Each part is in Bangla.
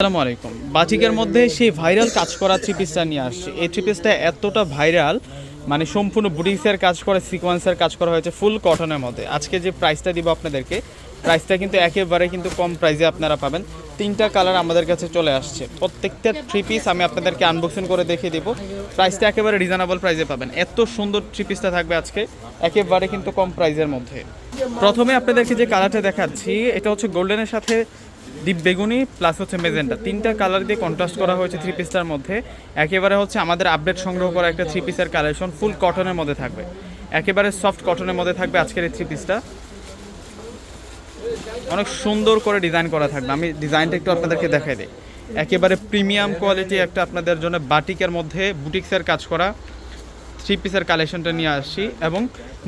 আসসালামু আলাইকুম। বাটিকের মধ্যে সেই ভাইরাল কাজ করা থ্রি পিসটা নিয়ে আসছে। এই থ্রি পিসটা এতটা ভাইরাল মানে সম্পূর্ণ বুটিক্সের কাজ করা, সিকোয়েন্সের কাজ করা হয়েছে ফুল কটনের মধ্যে। আজকে যে প্রাইসটা দিব আপনাদেরকে, প্রাইসটা কিন্তু একেবারে কিন্তু কম প্রাইসে আপনারা পাবেন। তিনটা কালার আমাদের কাছে চলে আসছে। প্রত্যেকটা থ্রি পিস আমি আপনাদেরকে আনবক্সিং করে দেখিয়ে দিব। প্রাইসটা একেবারে রিজনেবল প্রাইসে পাবেন। এত সুন্দর থ্রি পিসটা থাকবে আজকে, একেবারে কিন্তু কম প্রাইসের মধ্যে। প্রথমে আপনাদেরকে যে কালারটা দেখাচ্ছি, এটা হচ্ছে গোল্ডেনের সাথে ডিপ বেগুনি প্লাস হচ্ছে মেজেন্টা তিনটা কালার দিয়ে কন্ট্রাস্ট করা হয়েছে থ্রি পিসটার মধ্যে। একেবারে হচ্ছে আমাদের আপডেট সংগ্রহ করা একটা থ্রি পিসের কালেকশন ফুল কটনের মধ্যে থাকবে। একেবারে সফট কটনের মধ্যে থাকবে আজকের এই থ্রি পিসটা অনেক সুন্দর করে ডিজাইন করা থাকবে। আমি ডিজাইনটা একটু আপনাদেরকে দেখাই দিই। একেবারে প্রিমিয়াম কোয়ালিটি একটা আপনাদের জন্য বাটিকের মধ্যে বুটিক্সের কাজ করা। থ্রি পিসের কালেকশনটা নিয়ে আসছি এবং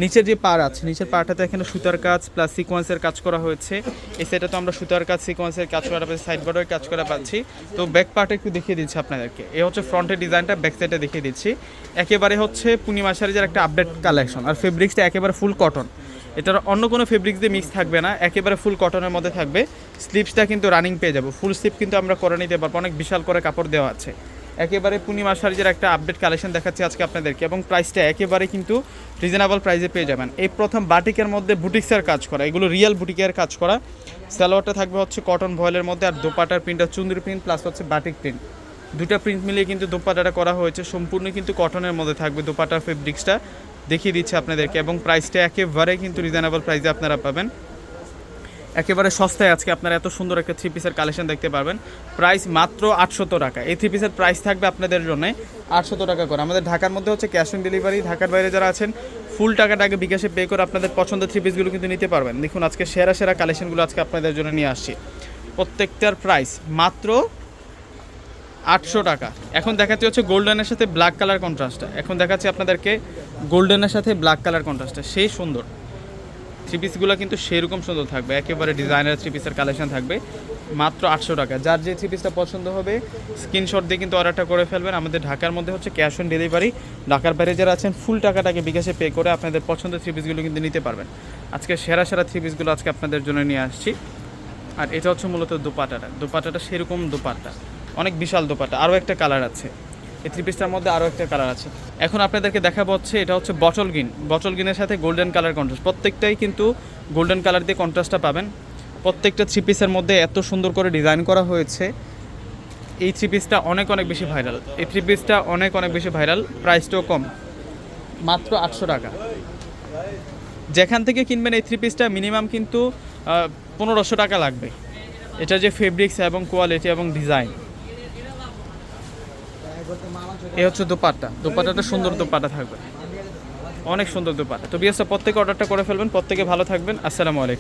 নিচের যে পার আছে, নিচের পারটাতে এখানে সুতার কাজ প্লাস সিকোয়েন্সের কাজ করা হয়েছে। এই সাইডে তো আমরা সুতার কাজ সিকোয়েন্সের কাজ করা পাচ্ছি সাইড বর্ডারের কাজ করা পাচ্ছি। তো ব্যাক পার্টে একটু দেখিয়ে দিচ্ছি আপনাদেরকে। এই হচ্ছে ফ্রন্টের ডিজাইনটা ব্যাক সাইডে দেখিয়ে দিচ্ছি। একেবারে হচ্ছে পূর্ণিমা শাড়িজের একটা আপডেট কালেকশন আর ফেব্রিক্সটা একেবারে ফুল কটন এটার অন্য কোনো ফেব্রিক্স দিয়ে মিক্স থাকবে না, একেবারে ফুল কটনের মধ্যে থাকবে। স্লিপসটা কিন্তু রানিং পেয়ে যাব। ফুল স্লিপ কিন্তু আমরা করে নিতে পারব। অনেক বিশাল করে কাপড় দেওয়া আছে। একেবারে পূর্ণিমা শাড়িজের একটা আপডেট কালেকশন দেখাচ্ছি আজকে আপনাদেরকে। এবং প্রাইসটা একেবারে কিন্তু রিজনেবল প্রাইসে পেয়ে যাবেন। এই প্রথম বাটিকের মধ্যে বুটিক্সের কাজ করা, এগুলো রিয়েল বুটিকের কাজ করা। সালোয়ারটা থাকবে হচ্ছে কটন ভয়েলের মধ্যে আর দোপাটার প্রিন্টটা চুন্দির প্রিন্ট প্লাস হচ্ছে বাটিক প্রিন্ট দুটা প্রিন্ট মিলিয়ে কিন্তু দোপাটাটা করা হয়েছে। সম্পূর্ণ কিন্তু কটনের মধ্যে থাকবে দোপাটার ফেব্রিক্সটা দেখিয়ে দিচ্ছে আপনাদেরকে। এবং প্রাইসটা একেবারে কিন্তু রিজনেবল প্রাইসে আপনারা পাবেন। একেবারে সস্তায় আজকে আপনারা এত সুন্দর একটা থ্রি পিসের কালেকশন দেখতে পারবেন। প্রাইস মাত্র আটশত টাকা। এই থ্রি পিসের প্রাইস থাকবে আপনাদের জন্য আটশত টাকা করে। আমাদের ঢাকার মধ্যে হচ্ছে ক্যাশ অন ডেলিভারি ঢাকার বাইরে যারা আছেন ফুল টাকাটা আগে বিকাশে পে করে আপনাদের পছন্দের থ্রি পিসগুলো কিন্তু নিতে পারবেন। দেখুন, আজকে সেরা সেরা কালেকশনগুলো আজকে আপনাদের জন্য নিয়ে আসছি। প্রত্যেকটার প্রাইস মাত্র আটশো টাকা। এখন দেখাচ্ছি হচ্ছে গোল্ডেনের সাথে ব্ল্যাক কালার কন্ট্রাস্টটা এখন দেখাচ্ছি আপনাদেরকে গোল্ডেনের সাথে ব্ল্যাক কালার কন্ট্রাস্টটা সেই সুন্দর। থ্রি পিসগুলো কিন্তু সেরকম সুন্দর থাকবে। একেবারে ডিজাইনার থ্রি পিসের কালেকশন থাকবে। মাত্র আটশো টাকা। যার যে থ্রি পিসটা পছন্দ হবে স্ক্রিনশট দিয়ে কিন্তু অর্ডারটা করে ফেলবেন। আমাদের ঢাকার মধ্যে হচ্ছে ক্যাশ অন ডেলিভারি ঢাকার বাইরে যারা আছেন ফুল টাকাটাকে বিকাশে পে করে আপনাদের পছন্দের থ্রি পিসগুলো কিন্তু নিতে পারবেন। আজকে সেরা সেরা থ্রি পিসগুলো আজকে আপনাদের জন্য নিয়ে আসছি। আর এটা হচ্ছে মূলত দোপাটাটা। দোপাটাটা সেরকম দোপাট্টা। অনেক বিশাল দোপাট্টা। আরও একটা কালার আছে। এই থ্রি পিসটার মধ্যে আরও একটা কালার আছে। এখন আপনাদেরকে দেখাবো হচ্ছে, এটা হচ্ছে বটল গ্রিন বটল গ্রিনের সাথে গোল্ডেন কালার কন্ট্রাস্ট প্রত্যেকটাই কিন্তু গোল্ডেন কালার দিয়ে কন্ট্রাস্টটা পাবেন। প্রত্যেকটা থ্রি পিসের মধ্যে এত সুন্দর করে ডিজাইন করা হয়েছে। এই থ্রি পিসটা অনেক অনেক বেশি ভাইরাল এই থ্রি পিসটা অনেক অনেক বেশি ভাইরাল প্রাইসটাও কম। মাত্র আটশো টাকা। যেখান থেকে কিনবেন এই থ্রি পিসটা মিনিমাম কিন্তু পনেরোশো টাকা লাগবে। এটা যে ফেব্রিক্স এবং কোয়ালিটি এবং ডিজাইন এই হচ্ছে দোপাট্টা। দোপাট্টাটা সুন্দর দোপাট্টা থাকবে। অনেক সুন্দর দোপাট্টা। তো বিএসটা প্রত্যেকে অর্ডারটা করে ফেলবেন, প্রত্যেকে ভালো থাকবেন। আসসালামু আলাইকুম।